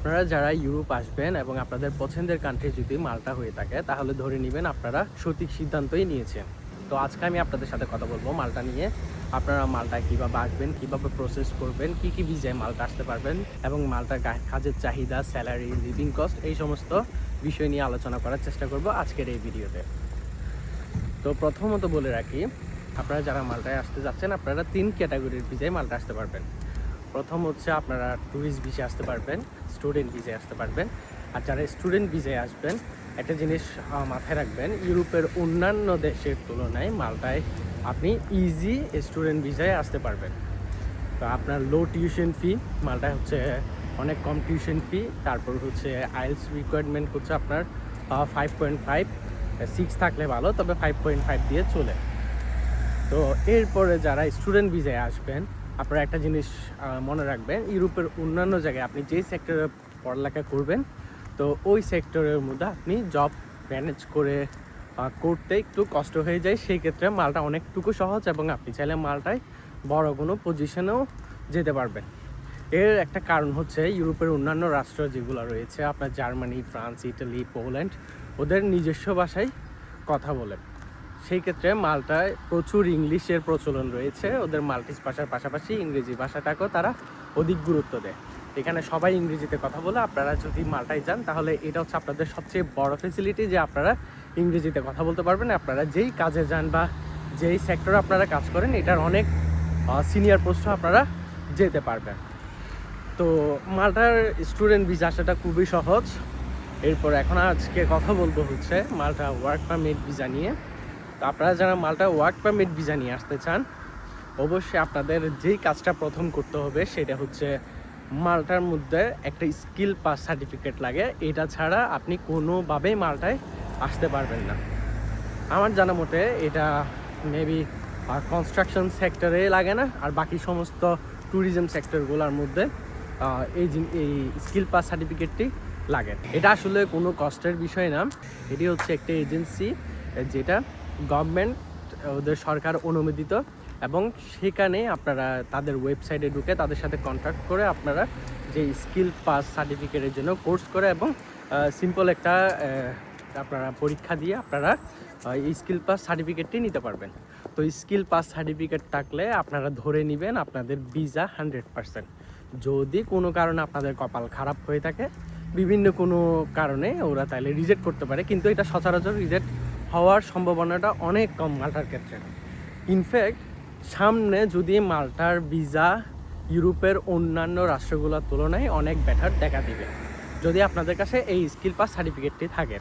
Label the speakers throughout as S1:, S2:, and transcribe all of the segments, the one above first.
S1: আপনারা যারা ইউরোপ আসবেন এবং আপনাদের পছন্দের কান্ট্রি যদি মালটা হয়ে থাকে, তাহলে ধরে নেবেন আপনারা সঠিক সিদ্ধান্তই নিয়েছেন। তো আজকে আমি আপনাদের সাথে কথা বলব মালটা নিয়ে। আপনারা মালটা কীভাবে আসবেন কীভাবে প্রসেস করবেন, কী কী ভিজায় মালটা আসতে পারবেন এবং মালটার কা- কাজের চাহিদা স্যালারি লিভিং কস্ট এই সমস্ত বিষয় নিয়ে আলোচনা করার চেষ্টা করব আজকের এই ভিডিওতে। তো প্রথমত বলে রাখি, আপনারা যারা মালটায় আসতে যাচ্ছেন, আপনারা তিন ক্যাটাগরির ভিসায় মালটা আসতে পারবেন। প্রথম হচ্ছে আপনারা ট্যুরিস্ট ভিসে আসতে পারবেন স্টুডেন্ট ভিসায় আসতে পারবেন। আর যারা স্টুডেন্ট ভিসায় আসবেন, একটা জিনিস মাথায় রাখবেন, ইউরোপের অন্যান্য দেশের তুলনায় মালটায় আপনি ইজি স্টুডেন্ট ভিসায় আসতে পারবেন। তো আপনার লো টিউশন ফি মালটায় হচ্ছে অনেক কম টিউশন ফি তারপর হচ্ছে আইএলস রিকোয়ারমেন্ট হচ্ছে আপনার ফাইভ পয়েন্ট ফাইভ সিক্স থাকলে ভালো, তবে ফাইভ পয়েন্ট ফাইভ দিয়ে চলে। তো এরপরে যারা স্টুডেন্ট ভিসায় আসবেন আপনারা একটা জিনিস মনে রাখবেন, ইউরোপের অন্যান্য জায়গায় আপনি যেই সেক্টরে পড়ালেখা করবেন, তো ওই সেক্টরের মধ্যে আপনি জব ম্যানেজ করে করতে একটু কষ্ট হয়ে যায়। সেই ক্ষেত্রে মালটা অনেকটুকু সহজ এবং আপনি চাইলে মালটায় বড় কোনো পজিশনেও যেতে পারবেন। এর একটা কারণ হচ্ছে ইউরোপের অন্যান্য রাষ্ট্র যেগুলো রয়েছে, আপনার জার্মানি, ফ্রান্স, ইটালি, পোল্যান্ড, ওদের নিজস্ব ভাষায় কথা বলে সেই ক্ষেত্রে মালটায় প্রচুর ইংলিশের প্রচলন রয়েছে। ওদের মাল্টিস ভাষার পাশাপাশি ইংরেজি ভাষাটাকেও তারা অধিক গুরুত্ব দেয়। এখানে সবাই ইংরেজিতে কথা বলে, আপনারা যদি মালটায় যান, তাহলে এটা হচ্ছে আপনাদের সবচেয়ে বড় ফেসিলিটি যে আপনারা ইংরেজিতে কথা বলতে পারবেন। আপনারা যেই কাজে যান বা যেই সেক্টরে আপনারা কাজ করেন, এটার অনেক সিনিয়র পোস্টে আপনারা যেতে পারবেন। তো মালটার স্টুডেন্ট ভিসা আসাটা খুবই সহজ। এরপর এখন আজকে কথা বলব হচ্ছে মালটা ওয়ার্ক পারমিট ভিসা নিয়ে। তো আপনারা যারা মালটা ওয়ার্ক পারমিট ভিসা নিয়ে আসতে চান, অবশ্যই আপনাদের যেই কাজটা প্রথম করতে হবে সেটা হচ্ছে মালটার মধ্যে একটা স্কিল পাস সার্টিফিকেট লাগে। এটা ছাড়া আপনি কোনোভাবেই মালটায় আসতে পারবেন না। আমার জানা মতে এটা মেবি কনস্ট্রাকশন সেক্টরে লাগে না, আর বাকি সমস্ত ট্যুরিজম সেক্টরগুলোর মধ্যে এই এই স্কিল পাস সার্টিফিকেটটি লাগে। এটা আসলে কোনো কষ্টের বিষয় না। এটি হচ্ছে একটা এজেন্সি যেটা গভর্নমেন্ট, ওদের সরকার অনুমোদিত এবং সেখানে আপনারা তাদের ওয়েবসাইটে ঢুকে তাদের সাথে কন্ট্যাক্ট করে আপনারা যে স্কিল পাস সার্টিফিকেটের জন্য কোর্স করে এবং সিম্পল একটা আপনারা পরীক্ষা দিয়ে আপনারা এই স্কিল পাস সার্টিফিকেটটি নিতে পারবেন। তো স্কিল পাস সার্টিফিকেট থাকলে আপনারা ধরে নেবেন আপনাদের ভিসা হান্ড্রেড পারসেন্ট যদি কোনো কারণে আপনাদের কপাল খারাপ হয়ে থাকে, বিভিন্ন কোনো কারণে ওরা তাহলে রিজেক্ট করতে পারে, কিন্তু এটা সচরাচর রিজেক্ট হওয়ার সম্ভাবনাটা অনেক কম মাল্টার ক্ষেত্রে। ইনফ্যাক্ট সামনে যদি মাল্টার ভিসা ইউরোপের অন্যান্য রাষ্ট্রগুলোর তুলনায় অনেক বেটার দেখা দিবে। যদি আপনাদের কাছে এই স্কিল পাস সার্টিফিকেটটি থাকে।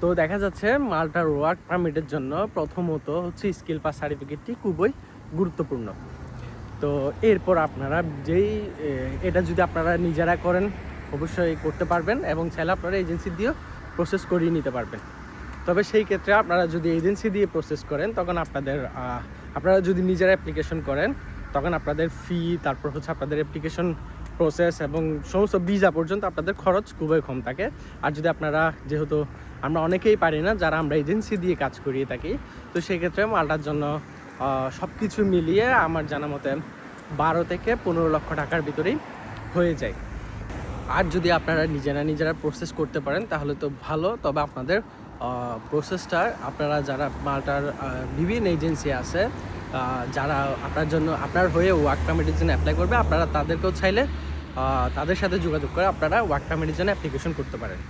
S1: তো দেখা যাচ্ছে মাল্টার ওয়ার্ক পারমিটের জন্য প্রথমত হচ্ছে স্কিল পাস সার্টিফিকেটটি খুবই গুরুত্বপূর্ণ। তো এরপর আপনারা যেই এটা যদি আপনারা নিজেরা করেন, অবশ্যই করতে পারবেন এবং চাইলে আপনারা এজেন্সি দিয়েও প্রসেস করিয়ে নিতে পারবেন। তবে সেই ক্ষেত্রে আপনারা যদি এজেন্সি দিয়ে প্রসেস করেন, তখন আপনাদের আপনারা যদি নিজেরা অ্যাপ্লিকেশন করেন, তখন আপনাদের ফি তারপর হচ্ছে আপনাদের অ্যাপ্লিকেশন প্রসেস এবং সমস্ত ভিসা পর্যন্ত আপনাদের খরচ খুবই কম থাকে। আর যদি আপনারা, যেহেতু আমরা অনেকেই পারি না, যারা আমরা এজেন্সি দিয়ে কাজ করিয়ে থাকি, তো সেক্ষেত্রে মালটার জন্য সব কিছু মিলিয়ে আমার জানা মতে বারো থেকে পনেরো লক্ষ টাকার ভিতরেই হয়ে যায়। আর যদি আপনারা নিজেরা নিজেরা প্রসেস করতে পারেন, তাহলে তো ভালো। তবে আপনাদের প্রসেসটা আপনারা যারা মালটার বিভিন্ন এজেন্সি আছে যারা আপনার জন্য, আপনার হয়ে ওয়ার্ক পারমিটের জন্য অ্যাপ্লাই করবে, আপনারা তাদেরকেও চাইলে তাদের সাথে যোগাযোগ করে আপনারা ওয়ার্ক পারমিটের জন্য অ্যাপ্লিকেশন করতে পারেন।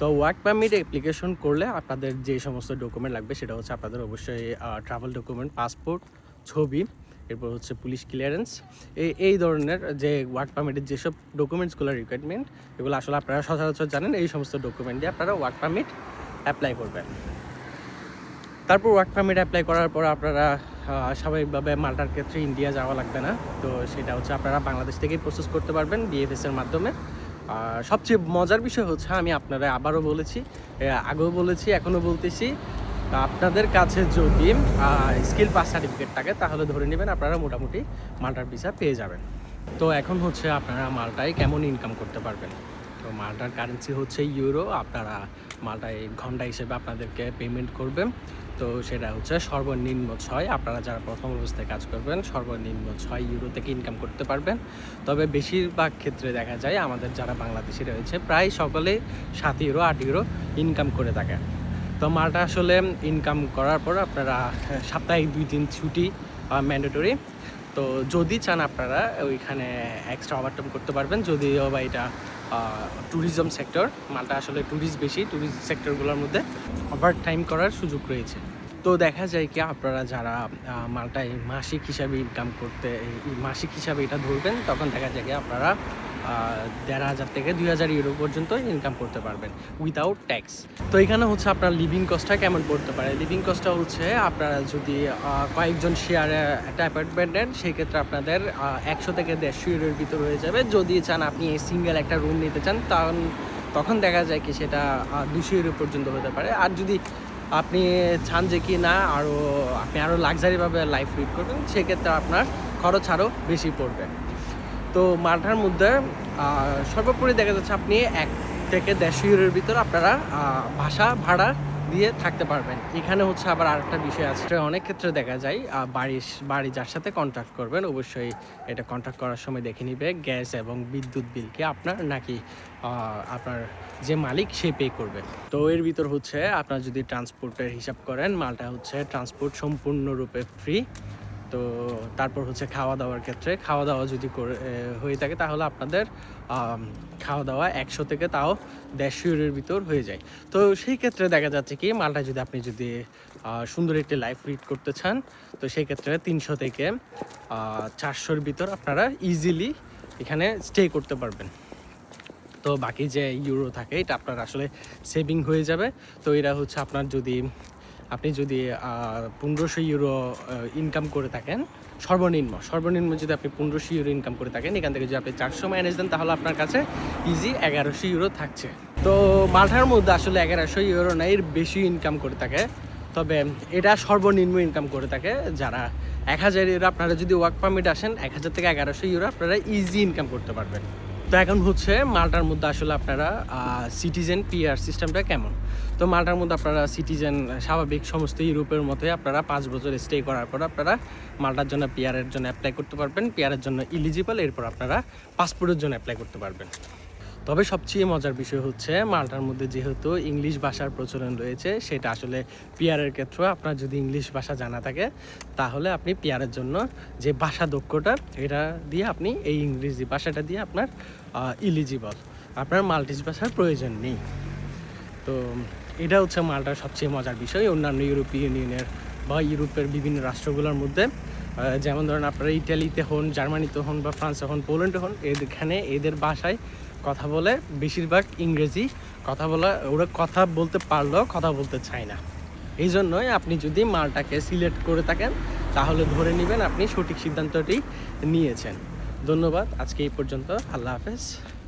S1: তো ওয়ার্ক পারমিট অ্যাপ্লিকেশন করলে আপনাদের যে সমস্ত ডকুমেন্ট লাগবে, সেটা হচ্ছে আপনাদের অবশ্যই ট্রাভেল ডকুমেন্ট পাসপোর্ট ছবি এরপর হচ্ছে পুলিশ ক্লিয়ারেন্স এই এই ধরনের যে ওয়ার্ক পারমিটের যেসব ডকুমেন্টসগুলো রিকোয়ারমেন্ট এগুলো আসলে আপনারা সচরাচর জানেন, এই সমস্ত ডকুমেন্ট দিয়ে আপনারা ওয়ার্ক পারমিট অ্যাপ্লাই করবেন। তারপর ওয়ার্ক পারমিট অ্যাপ্লাই করার পর আপনারা স্বাভাবিকভাবে মাল্টার ক্ষেত্রে ইন্ডিয়া যাওয়া লাগবে না। তো সেটা হচ্ছে আপনারা বাংলাদেশ থেকেই প্রসেস করতে পারবেন বিএফএস এর মাধ্যমে। আর সবচেয়ে মজার বিষয় হচ্ছে, আমি আপনারা আবারও বলেছি আগেও বলেছি, এখনও বলতেছি আপনাদের কাছে যদি স্কিল পাস সার্টিফিকেট থাকে তাহলে ধরে নেবেন আপনারা মোটামুটি মাল্টার ভিসা পেয়ে যাবেন। তো এখন হচ্ছে আপনারা মালটায় কেমন ইনকাম করতে পারবেন? তো মালটার কারেন্সি হচ্ছে ইউরো আপনারা মালটায় ঘণ্টা হিসেবে আপনাদেরকে পেমেন্ট করবেন তো সেটা হচ্ছে সর্বনিম্ন ছয়, আপনারা যারা প্রথম অবস্থায় কাজ করবেন, সর্বনিম্ন ছয় ইউরো থেকে ইনকাম করতে পারবেন। তবে বেশিরভাগ ক্ষেত্রে দেখা যায়, আমাদের যারা বাংলাদেশি রয়েছে, প্রায় সকলে সাত ইউরো আট ইউরো ইনকাম করে থাকে। তো মালটা আসলে ইনকাম করার পর আপনারা সাপ্তাহিক দুই দিন ছুটি ম্যান্ডেটরি তো যদি চান আপনারা ওইখানে এক্সট্রা ওভারটাইম করতে পারবেন, যদিও বা এটা ট্যুরিজম সেক্টর মালটা আসলে ট্যুরিস্ট বেশি ট্যুরিস্ট সেক্টরগুলোর মধ্যে ওভার টাইম করার সুযোগ রয়েছে। তো দেখা যায় কি, আপনারা যারা মালটায় মাসিক হিসাবে ইনকাম করতে মাসিক হিসাবে এটা ধরবেন, তখন দেখা যায় কি, আপনারা দেড় হাজার থেকে দুই হাজার ইউরো পর্যন্ত ইনকাম করতে পারবেন উইদাউট ট্যাক্স তো এখানে হচ্ছে আপনার লিভিং কস্টটা কেমন পড়তে পারে? লিভিং কস্টটা হচ্ছে আপনারা যদি কয়েকজন শেয়ারে একটা অ্যাপার্টমেন্ট নেন, সেক্ষেত্রে আপনাদের একশো থেকে দেড়শো ইউরোর ভিতর হয়ে যাবে। যদি চান আপনি সিঙ্গেল একটা রুম নিতে চান তখন তখন দেখা যায় কি, সেটা দুশো ইউরো পর্যন্ত হতে পারে। আর যদি আপনি চান যে কি না আরও আপনি আরও লাক্সারিভাবে লাইফ লিড করবেন, সেক্ষেত্রে আপনার খরচ আরও বেশি পড়বে। তো মাঠার মধ্যে সর্বোপরি দেখা যাচ্ছে আপনি এক থেকে দেড়শো ইউরোর ভিতর আপনারা ভাষা ভাড়া দিয়ে থাকতে পারবেন। এখানে হচ্ছে আবার আরেকটা বিষয় আছে। অনেক ক্ষেত্রে দেখা যায় বাড়ির বাড়ি যার সাথে কন্ট্যাক্ট করবেন, অবশ্যই এটা কন্ট্যাক্ট করার সময় দেখে নিবে গ্যাস এবং বিদ্যুৎ বিলকে আপনার নাকি আপনার যে মালিক সে পে করবে। তো এর ভিতর হচ্ছে আপনার যদি ট্রান্সপোর্টের হিসাব করেন, মালটা হচ্ছে ট্রান্সপোর্ট সম্পূর্ণরূপে ফ্রি তো তারপর হচ্ছে খাওয়া দাওয়ার ক্ষেত্রে খাওয়া দাওয়া যদি করে হয়ে থাকে তাহলে আপনাদের খাওয়া দাওয়া একশো থেকে তাও দেড়শো ইউরোর ভিতর হয়ে যায়। তো সেই ক্ষেত্রে দেখা যাচ্ছে কি, মালটা যদি আপনি যদি সুন্দর একটি লাইফ রিড করতে চান, তো সেই ক্ষেত্রে তিনশো থেকে চারশোর ভিতর আপনারা ইজিলি এখানে স্টে করতে পারবেন। তো বাকি যে ইউরো থাকে, এটা আপনার আসলে সেভিং হয়ে যাবে। তো এটা হচ্ছে আপনার যদি আপনি যদি পনেরোশো ইউরো ইনকাম করে থাকেন, সর্বনিম্ন সর্বনিম্ন যদি আপনি পনেরোশো ইউরো ইনকাম করে থাকেন, এখান থেকে যদি আপনি চারশো ম্যানেজ দেন, তাহলে আপনার কাছে ইজি এগারোশো ইউরো থাকছে। তো মালটার মধ্যে আসলে এগারোশো ইউরো না, এর বেশি ইনকাম করে থাকে। তবে এটা সর্বনিম্ন ইনকাম করে থাকে। যারা এক হাজার ইউরো, আপনারা যদি ওয়ার্ক পারমিট আসেন, এক হাজার থেকে এগারোশো ইউরো আপনারা ইজি ইনকাম করতে পারবেন। তো এখন হচ্ছে মালটার মধ্যে আসলে আপনারা সিটিজেন পিআর সিস্টেমটা কেমন? তো মালটার মধ্যে আপনারা সিটিজেন স্বাভাবিক সমস্ত ইউরোপের মতোই আপনারা পাঁচ বছর স্টে করার পর আপনারা মালটার জন্য পিআরের জন্য অ্যাপ্লাই করতে পারবেন। পিআরের জন্য ইলিজিবল এরপর আপনারা পাসপোর্টের জন্য অ্যাপ্লাই করতে পারবেন। তবে সবচেয়ে মজার বিষয় হচ্ছে, মালটার মধ্যে যেহেতু ইংলিশ ভাষার প্রচলন রয়েছে, সেটা আসলে পিয়ারের ক্ষেত্রে আপনার যদি ইংলিশ ভাষা জানা থাকে, তাহলে আপনি পিয়ারের জন্য যে ভাষা দক্ষতা, এটা দিয়ে আপনি এই ইংরেজি ভাষাটা দিয়ে আপনার ইলিজিবল আপনার মাল্টিস ভাষার প্রয়োজন নেই। তো এটা হচ্ছে মালটার সবচেয়ে মজার বিষয়। অন্যান্য ইউরোপিয়ান ইউনিয়নের বা ইউরোপের বিভিন্ন রাষ্ট্রগুলোর মধ্যে যেমন ধরেন আপনারা ইটালিতে হন, জার্মানিতে হন বা ফ্রান্সে হন, পোল্যান্ডে হন এখানে এদের ভাষায় কথা বলে, বেশিরভাগ ইংরেজি কথা বলা, ওরা কথা বলতে পারলেও কথা বলতে চায় না। এই জন্যই আপনি যদি মালটাকে সিলেক্ট করে থাকেন, তাহলে ধরে নেবেন আপনি সঠিক সিদ্ধান্তটি নিয়েছেন। ধন্যবাদ, আজকে এই পর্যন্ত। আল্লাহ হাফেজ।